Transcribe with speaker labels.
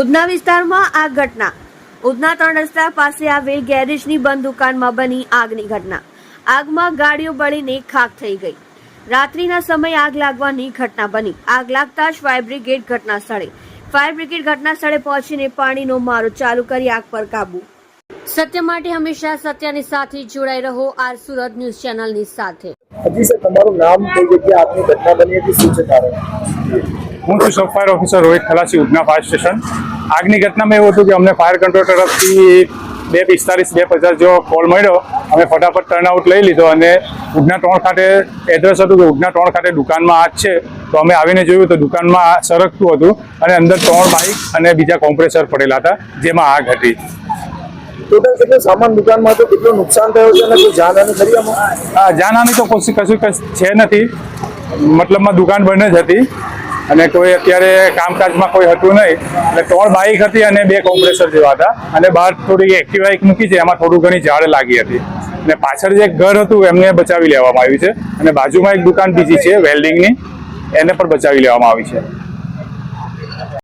Speaker 1: ઉધના વિસ્તારમાં આ ઘટના. ઉધના ત્રણ રસ્તા પાસે આવેલ ગેરેજની બંધ દુકાનમાં બની આગની ઘટના. આગમાં ગાડીઓ બળીને ખાખ થઈ ગઈ. રાત્રિના સમયે આગ લાગવાની ઘટના બની. આગ લાગતા જ ફાયર બ્રિગેડ ઘટના સ્થળે ફાયર બ્રિગેડ ઘટના સ્થળે પહોંચીને પાણીનો મારો ચાલુ કરી આગ પર કાબુ. સત્ય માટે હંમેશા સત્યની સાથે જોડાઈ રહો આર સુરત ન્યૂઝ ચેનલની સાથે.
Speaker 2: હજી સર, તમારું નામ કઈ જગ્યાએ આપની ઘટના બની હતી? શું છે કારણ?
Speaker 3: હું છું sub fire officer Rohit Khalasi, Udhna fire station. આગની ઘટનામાં એવું હતું કે અમને ફાયર કંટ્રોલ તરફથી બે પિસ્તાલીસ, બે પચાસ જેવો કોલ મળ્યો. અમે ફટાફટ ટર્નઆઉટ લઈ લીધો અને ઉધના ત્રણ ખાતે એડ્રેસ હતું કે ઉધના ટોણ ખાતે દુકાનમાં આજ છે. તો અમે આવીને જોયું તો દુકાનમાં સરકતું હતું અને અંદર ત્રણ બાઇક અને બીજા કોમ્પ્રેસર પડેલા હતા, જેમાં આગ હતી.
Speaker 2: ટોટલ કેટલો સામાન દુકાનમાં હતો, કેટલું નુકસાન થયું છે અને કોઈ જાનહાની ખરી આમાં?
Speaker 3: હા જાનહાની તો કશું કશું છે નથી. મતલબમાં દુકાન બંધ જ હતી અને કોઈ અત્યારે કામકાજમાં કોઈ હતું નહીં. એટલે ત્રણ બાઇક હતી અને બે કોમ્પ્રેસર જેવા હતા. અને બહાર થોડી એક્ટિવા એક મૂકી છે, એમાં થોડું ઘણી ઝાડ લાગી હતી. અને પાછળ જે ઘર હતું, એમને બચાવી લેવામાં આવ્યું છે. અને બાજુમાં એક દુકાન બીજી છે વેલ્ડિંગની એને પણ બચાવી લેવામાં આવી છે.